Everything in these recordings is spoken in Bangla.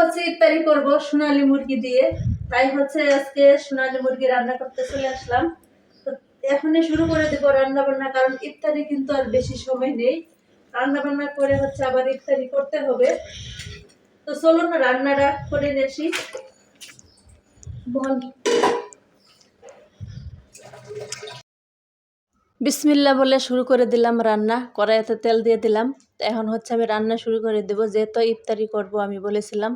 হচ্ছে ইফতারি করব সোনালি মুরগি দিয়ে। তাই হচ্ছে আজকে সোনালি মুরগি রান্না করতে চলে আসলাম। তো এখনই শুরু করে দেব রান্না বান্না কারণ ইফতারি কিন্তু আর বেশি সময় নেই। রান্না বান্না করে হচ্ছে আবার ইফতারি করতে হবে। তো চলুন রান্নাটা করে নেছি বল। বিসমিল্লা বলে শুরু করে দিলাম রান্না। কড়াইতে তেল দিয়ে দিলাম। এখন হচ্ছে আমি রান্না শুরু করে দেবো। যেহেতু ইফতারি করব আমি বলেছিলাম।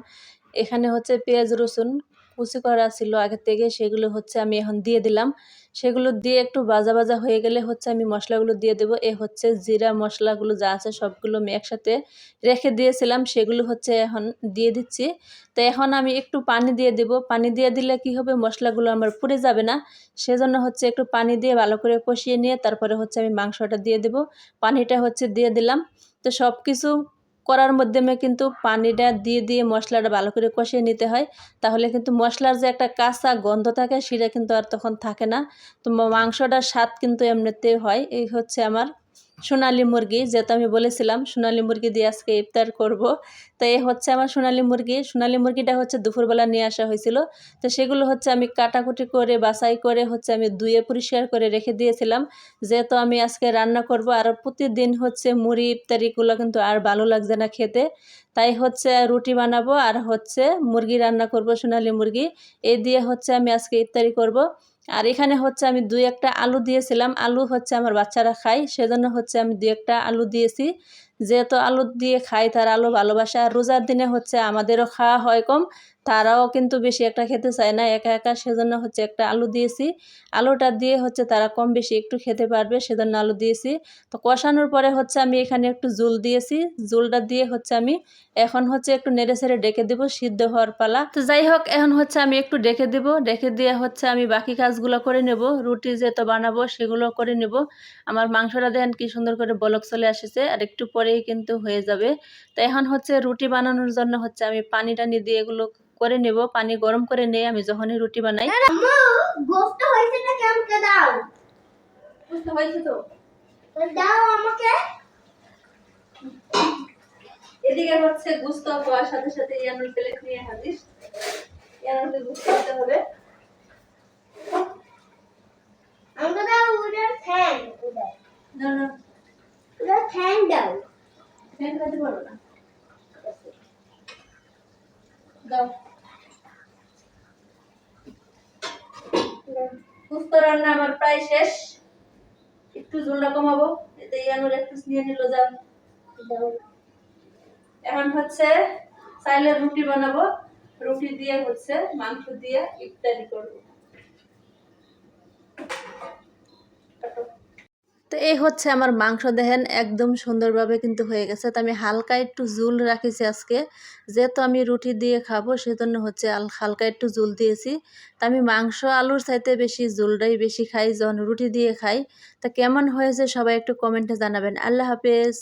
এখানে হচ্ছে পেঁয়াজ রসুন কুচি করা ছিল আগে থেকে, সেগুলো হচ্ছে আমি এখন দিয়ে দিলাম। সেগুলো দিয়ে একটু ভাজা ভাজা হয়ে গেলে হচ্ছে আমি মশলাগুলো দিয়ে দেবো। এ হচ্ছে জিরা মশলাগুলো যা আছে সবগুলো আমি একসাথে রেখে দিয়েছিলাম, সেগুলো হচ্ছে এখন দিয়ে দিচ্ছি। তো এখন আমি একটু পানি দিয়ে দেব। পানি দিয়ে দিলে কি হবে? মশলাগুলো আমার পুড়ে যাবে না। সেজন্য হচ্ছে একটু পানি দিয়ে ভালো করে কষিয়ে নিয়ে তারপরে হচ্ছে আমি মাংসটা দিয়ে দেব। পানিটা হচ্ছে দিয়ে দিলাম। তো সব কিছু করার মাধ্যমে কিন্তু পানিটা দিয়ে দিয়ে মশলাটা ভালো করে কষিয়ে নিতে হয়। তাহলে কিন্তু মশলার যে একটা কাঁচা গন্ধ থাকে, সেটা কিন্তু আর তখন থাকে না। তো মাংসটার স্বাদ কিন্তু এমনিতেই হয়। এই হচ্ছে আমার সোনালি মুরগি, যেহেতু আমি বলেছিলাম সোনালি মুরগি দিয়ে আজকে ইফতার করব। তো এ হচ্ছে আমার সোনালি মুরগি। সোনালি মুরগিটা হচ্ছে দুপুরবেলা নিয়ে আসা হয়েছিল। তো সেগুলো হচ্ছে আমি কাটাকুটি করে, বাছাই করে হচ্ছে আমি ধুয়ে পরিষ্কার করে রেখে দিয়েছিলাম। যেহেতু আমি আজকে রান্না করব, আর প্রতিদিন হচ্ছে মুড়ি ইফতারিগুলো কিন্তু আর ভালো লাগছে না খেতে। তাই হচ্ছে রুটি বানাবো আর হচ্ছে মুরগি রান্না করব, সোনালি মুরগি। এই দিয়ে হচ্ছে আমি আজকে ইত্যাদি করব। আর এখানে হচ্ছে আমি দুই একটা আলু দিয়েছিলাম। আলু হচ্ছে আমার বাচ্চারা খায়, সেজন্য হচ্ছে আমি দুই একটা আলু দিয়েছি। যেহেতু আলু দিয়ে খাই, তার আলু ভালোবাসে। আর রোজার দিনে হচ্ছে আমাদেরও খাওয়া হয় কম, তারাও কিন্তু বেশি একটা খেতে চায় না। একা একা সেজন্য হচ্ছে একটা আলু দিয়েছি। আলুটা দিয়ে হচ্ছে তারা কম বেশি একটু খেতে পারবে, সেজন্য আলু দিয়েছি। তো কষানোর পরে হচ্ছে আমি এখানে একটু জুল দিয়েছি। জুলটা দিয়ে হচ্ছে আমি এখন হচ্ছে একটু নেড়ে ছেড়ে ডেকে দিব সিদ্ধ হওয়ার পালা। তো যাই হোক, এখন হচ্ছে আমি একটু ডেকে দিব। ডেকে দিয়ে হচ্ছে আমি বাকি কাজগুলো করে নেব। রুটি যেহেতু বানাবো, সেগুলো করে নেব। আমার মাংসটা দেখেন কি সুন্দর করে বলক চলে আসেছে। আর একটু পরেই কিন্তু হয়ে যাবে। তো এখন হচ্ছে রুটি বানানোর জন্য হচ্ছে আমি পানি টানি দিয়ে এগুলো করে নেব। পানি গরম করে নিয়ে আমি যখনই রুটি বানাই। এদিকে হচ্ছে গুস্ত হওয়ার সাথে সাথে ইয়ানুল প্লেট নিয়ে হাজির। ইয়ানুলকে গুস্ত দিতে হবে আমাকে দাও ওটার ফ্যান ওটা না না ওটার ফ্যান দাও ফ্যান খাইতে পারব না দাও গুস্ত রান্না আমার প্রায় শেষ একটু ঝোলটা কমাবো এতে ইয়ানুল একটু নিয়ে নিল দাও এখন হচ্ছে চাইলের রুটি বানাবো রুটি দিয়ে হচ্ছে মাংস দিয়ে ইত্যাদি করব তো এই হচ্ছে আমার মাংস, দেখেন একদম সুন্দরভাবে কিন্তু হয়ে গেছে। তো আমি হালকা একটু জুল রাখেছি আজকে। যেহেতু আমি রুটি দিয়ে খাব, সেজন্য হচ্ছে হালকা একটু জুল দিয়েছি। তা আমি মাংস আলুর চাইতে বেশি জুলটাই বেশি খাই, যখন রুটি দিয়ে খাই। তা কেমন হয়েছে সবাই একটু কমেন্টে জানাবেন। আল্লাহ হাফেজ।